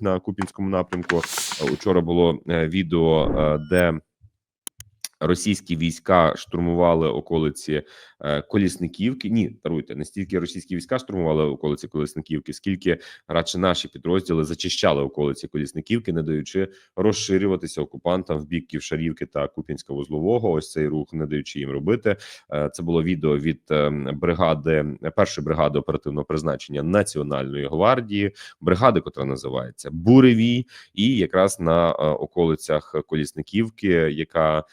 на Купінському напрямку. Е, Учора було е, відео, е, де російські війська штурмували околиці е, Колісниківки. Ні, даруйте, не стільки російські війська штурмували околиці Колісниківки, скільки радше наші підрозділи зачищали околиці Колісниківки, не даючи розширюватися окупантам в бік Ківшарівки та Купінська вузлового. Ось цей рух, не даючи їм робити. Е, Це було відео від е, бригади першої бригади оперативного призначення Національної гвардії, бригади, котра називається Буревій, і якраз на околицях Колісниківки, яка.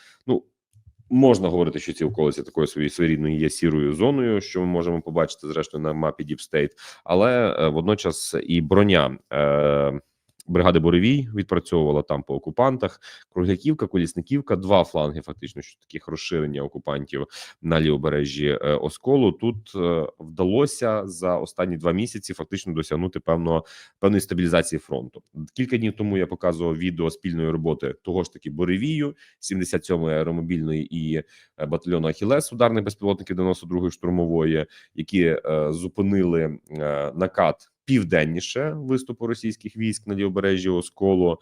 Можна говорити, що ці околиці такою своєю своєрідною є сірою зоною, що ми можемо побачити зрештою на мапі Deep State, але е, водночас і броня е, бригади Буревій відпрацьовувала там по окупантах. Кругляківка, Колісниківка, два фланги, фактично, що таких розширення окупантів на лівобережжі е, Осколу. Тут е, вдалося за останні два місяці фактично досягнути певного певної стабілізації фронту. Кілька днів тому я показував відео спільної роботи того ж таки Буревію, 77-ї аеромобільної і е, батальйону Ахілес ударних безпілотників 92-ї штурмової, які е, зупинили е, накат. Південніше виступу російських військ на лівобережжі Осколу е,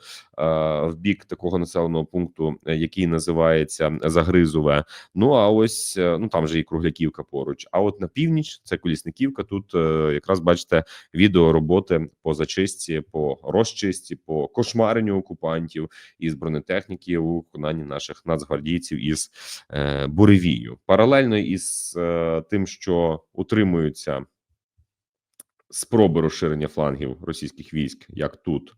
в бік такого населеного пункту, е, який називається Загризове. Ну а ось е, ну там же і Кругляківка поруч. А от на північ це Колісниківка. Тут якраз бачите відео роботи по зачистці, по розчистці, по кошмаренню окупантів із бронетехніки у виконанні наших нацгвардійців із буревію. Паралельно із тим, що утримуються спроби розширення флангів російських військ, як тут.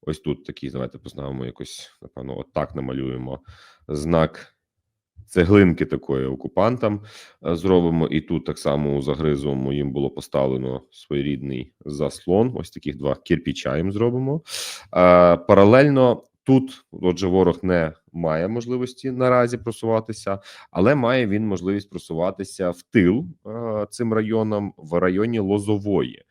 Ось тут такий, давайте поставимо якось, напевно, отак намалюємо знак цеглинки такої окупантам. е, Зробимо і тут так само у загризовому їм було поставлено своєрідний заслон. Ось таких два кирпіча їм зробимо. Е, Паралельно тут, отже, ворог не має можливості наразі просуватися, але має він можливість просуватися в тил е, цим районам в районі Лозової.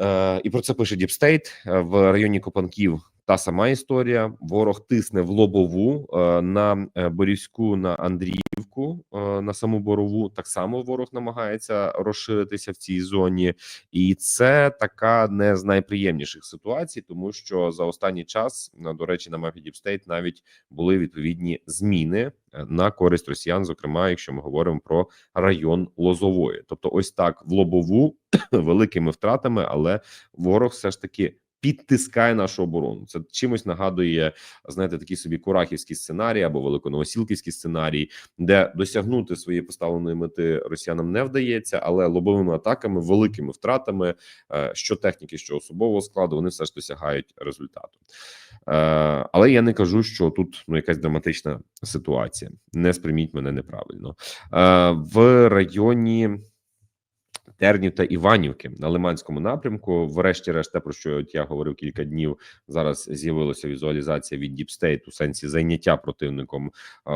Е, і про це пише Діпстейт в районі Копанків. Та сама історія. Ворог тисне в лобову е, на е, Борівську, на Андріївку, е, на саму борову. Так само ворог намагається розширитися в цій зоні, і це така не з найприємніших ситуацій, тому що за останній час, до речі, на мапі Діпстейт навіть були відповідні зміни на користь росіян, зокрема, якщо ми говоримо про район Лозової, тобто, ось так в лобову великими втратами, але ворог все ж таки. Підтискає нашу оборону. Це чимось нагадує, знаєте, такий собі курахівський сценарій або великоновосілківський сценарій, де досягнути своєї поставленої мети росіянам не вдається, але лобовими атаками, великими втратами, е, що техніки, що особового складу, вони все ж досягають результату. Е, Але я не кажу, що тут ну якась драматична ситуація. Не сприйміть мене неправильно Е, в районі. Тернів та Іванівки на Лиманському напрямку, врешті-решт, те, про що я говорив кілька днів. Зараз з'явилася візуалізація від State у сенсі зайняття противником е,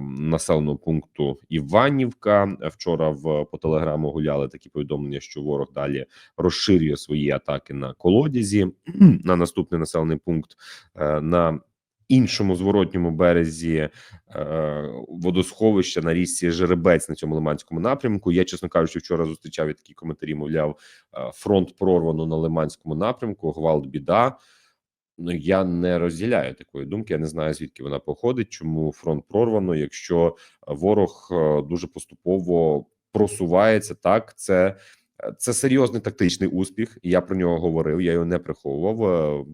населеного пункту Іванівка. Вчора в по телеграму гуляли такі повідомлення, що ворог далі розширює свої атаки на колодязі на наступний населений пункт е, на іншому зворотньому березі е, водосховища на річці Жеребець на цьому Лиманському напрямку. Я, чесно кажучи, вчора зустрічав і такі коментарі. Мовляв, е, фронт прорвано на Лиманському напрямку. Гвалт біда. Ну я не розділяю такої думки. Я не знаю звідки вона походить. Чому фронт прорвано? Якщо ворог е, дуже поступово просувається, так це. Це серйозний тактичний успіх, і я про нього говорив. Я його не приховував.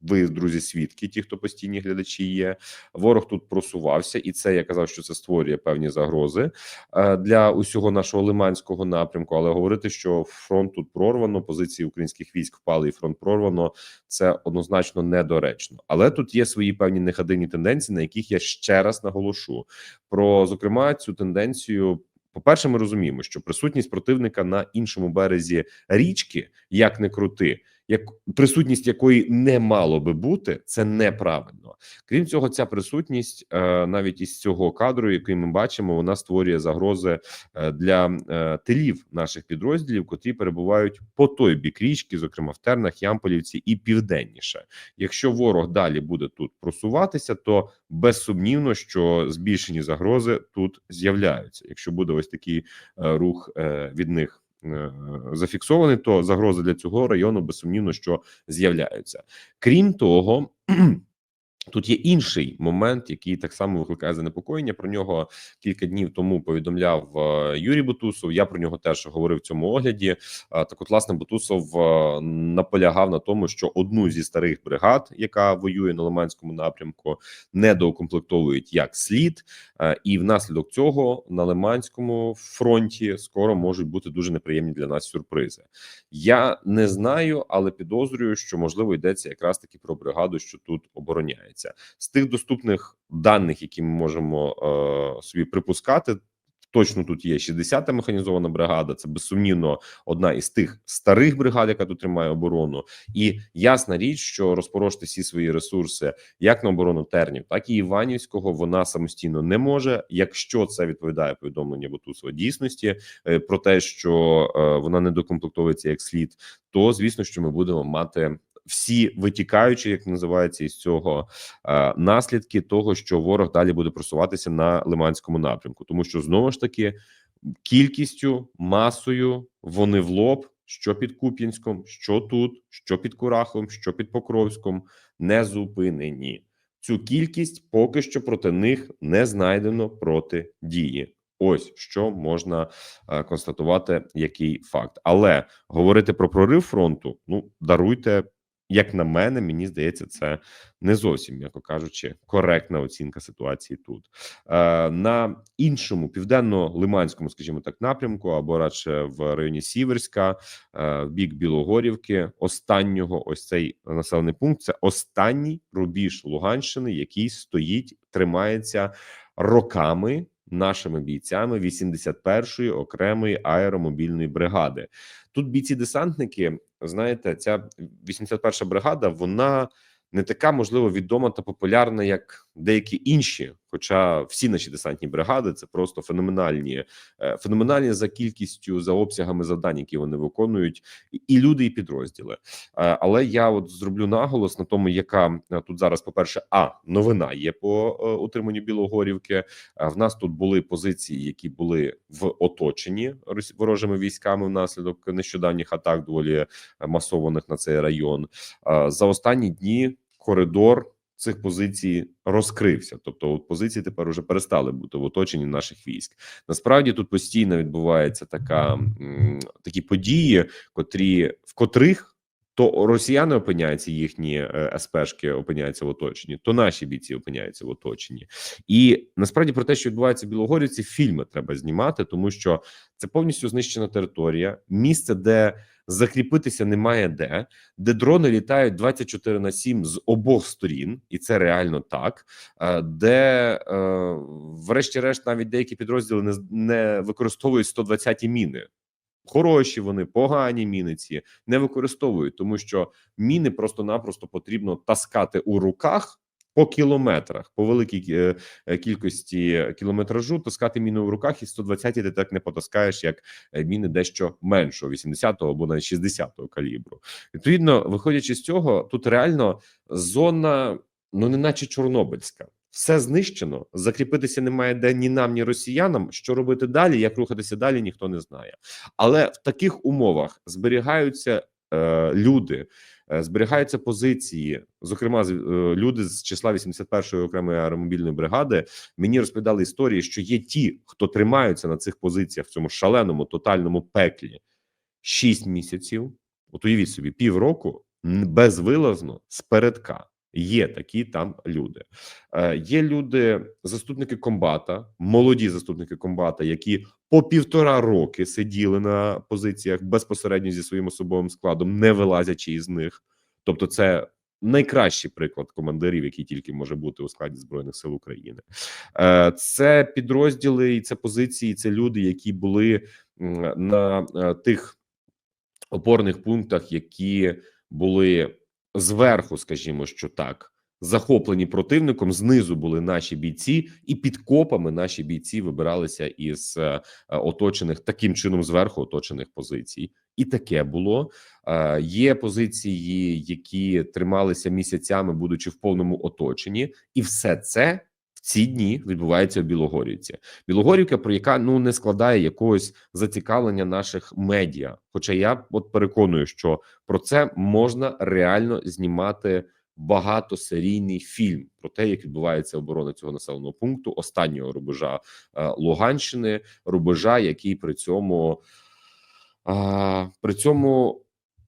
Ви, друзі, свідки, ті, хто постійні глядачі є. Ворог тут просувався, і це я казав, що це створює певні загрози е, для усього нашого лиманського напрямку. Але говорити, що фронт тут прорвано, позиції українських військ впали, і фронт прорвано, це однозначно недоречно. Але тут є свої певні негативні тенденції, на яких я ще раз наголошу про зокрема цю тенденцію. По-перше, ми розуміємо, що присутність противника на іншому березі річки, як не крути, як присутність якої не мало би бути, це неправильно. Крім цього, ця присутність е, навіть із цього кадру, який ми бачимо, вона створює загрози е, для е, тилів наших підрозділів, котрі перебувають по той бік річки, зокрема в Тернах, Ямполівці і південніше. Якщо ворог далі буде тут просуватися, то безсумнівно, що збільшені загрози тут з'являються. Якщо буде ось такий рух від них зафіксований, то загрози для цього району безсумнівно, що з'являються. Крім того. Тут є інший момент, який так само викликає занепокоєння. Про нього кілька днів тому повідомляв е, Юрій Бутусов. Я про нього теж говорив в цьому огляді. Е, Так, от, власне, Бутусов е, наполягав на тому, що одну зі старих бригад, яка воює на Лиманському напрямку, недоукомплектовують як слід, і внаслідок цього на Лиманському фронті скоро можуть бути дуже неприємні для нас сюрпризи. Я не знаю, але підозрюю, що можливо йдеться якраз таки про бригаду, що тут обороняється з тих доступних даних, які ми можемо е, собі припускати. Точно тут є 60-та механізована бригада. Це безсумнівно одна із тих старих бригад, яка тут тримає оборону. І ясна річ, що розпорошити всі свої ресурси як на оборону тернів, так і Іванівського. Вона самостійно не може. Якщо це відповідає повідомлення Бутусова дійсності е, про те, що е, вона не докомплектовується як слід, то звісно, що ми будемо мати. Всі витікаючі, як називається, із цього е, наслідки того, що ворог далі буде просуватися на лиманському напрямку, тому що знову ж таки кількістю, масою вони в лоб, що під Куп'янськом, що тут, що під Курахом, що під Покровськом, не зупинені. Цю кількість поки що проти них не знайдено протидії. Ось що можна е, констатувати, який факт, але говорити про прорив фронту, ну даруйте. Як на мене, мені здається, це не зовсім, м'яко кажучи, коректна оцінка ситуації тут е, на іншому південно-лиманському, скажімо так, напрямку, або радше в районі Сіверська, е, в бік Білогорівки, останнього ось цей населений пункт. Це останній рубіж Луганщини, який стоїть, тримається роками нашими бійцями 81-ї окремої аеромобільної бригади. Тут бійці-десантники, знаєте, ця 81-ша бригада, вона не така можливо відома та популярна, як деякі інші. Хоча всі наші десантні бригади це просто феноменальні, е, феноменальні за кількістю, за обсягами завдань, які вони виконують, і- люди, і підрозділи. Е, Але я от зроблю наголос на тому, яка е, тут зараз, по перше, а новина є по утриманню Білогорівки. В нас тут були позиції, які були в оточенні ворожими військами внаслідок нещодавніх атак, доволі масованих на цей район. За останні дні коридор цих позицій розкрився. Тобто, от позиції тепер уже перестали бути в оточенні наших військ. Насправді тут постійно відбувається така такі події, котрі в котрих. То росіяни опиняються, їхні е, СПшки опиняються в оточенні, то наші бійці опиняються в оточенні, і насправді про те, що відбувається в Білогорівці, фільми треба знімати, тому що це повністю знищена територія, місце, де закріпитися немає де, де дрони літають 24 на 7 з обох сторін, і це реально так. е, Де, е, врешті-решт, навіть деякі підрозділи не, використовують 120-ті міни. Хороші вони, погані міни ці не використовують, тому що міни просто-напросто потрібно таскати у руках по кілометрах, по великій е, е, кількості кілометражу, таскати міни в руках, і 120 ти так не потаскаєш, як е, міни дещо меншого, 80-го або навіть 60-го калібру. Відповідно, виходячи з цього, тут реально зона, ну не наче Чорнобильська. Все знищено, закріпитися немає де ні нам, ні росіянам. Що робити далі? Як рухатися далі, ніхто не знає. Але в таких умовах зберігаються е, люди, е, зберігаються позиції. Зокрема, з- е, люди з числа 81-ї окремої аеромобільної бригади мені розповідали історії, що є ті, хто тримаються на цих позиціях в цьому шаленому тотальному пеклі 6 місяців. От уявіть собі, півроку безвилазно спередка. Є такі там люди. Е, є люди, заступники комбата, молоді заступники комбата, які по півтора роки сиділи на позиціях безпосередньо зі своїм особовим складом, не вилазячи із них. Тобто, це найкращий приклад командирів, який тільки може бути у складі збройних сил України. Е, Це підрозділи, і це позиції, це люди, які були на е, тих опорних пунктах, які були зверху, скажімо, що так, захоплені противником. Знизу були наші бійці, і під копами наші бійці вибиралися із е, оточених таким чином зверху оточених позицій. І таке було. Е, Є позиції, які трималися місяцями, будучи в повному оточенні, і все це ці дні відбувається в Білогорівці. Білогорівка, про яка ну не складає якогось зацікавлення наших медіа. Хоча я от переконую, що про це можна реально знімати багатосерійний фільм про те, як відбувається оборона цього населеного пункту, останнього рубежа е, Луганщини, рубежа, який при цьому при цьому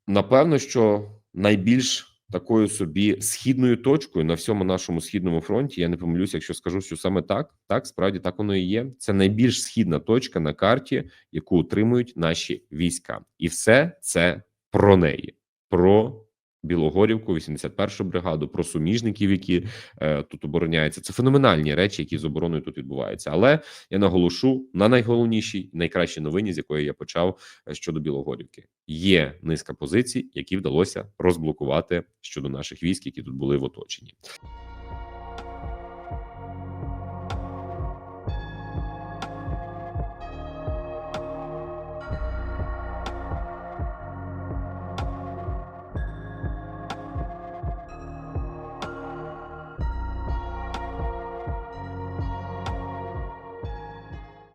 напевно, що найбільш такою собі східною точкою на всьому нашому східному фронті. Я не помилюся, якщо скажу, що саме так, так справді так воно і є. Це найбільш східна точка на карті, яку утримують наші війська, і все це про неї. Про Білогорівку, 81-шу бригаду, про суміжників, які е, тут обороняються. Це феноменальні речі, які з обороною тут відбуваються. Але я наголошу на найголовнішій, найкращій новині, з якої я почав е, щодо Білогорівки. Є низка позицій, які вдалося розблокувати щодо наших військ, які тут були в оточенні.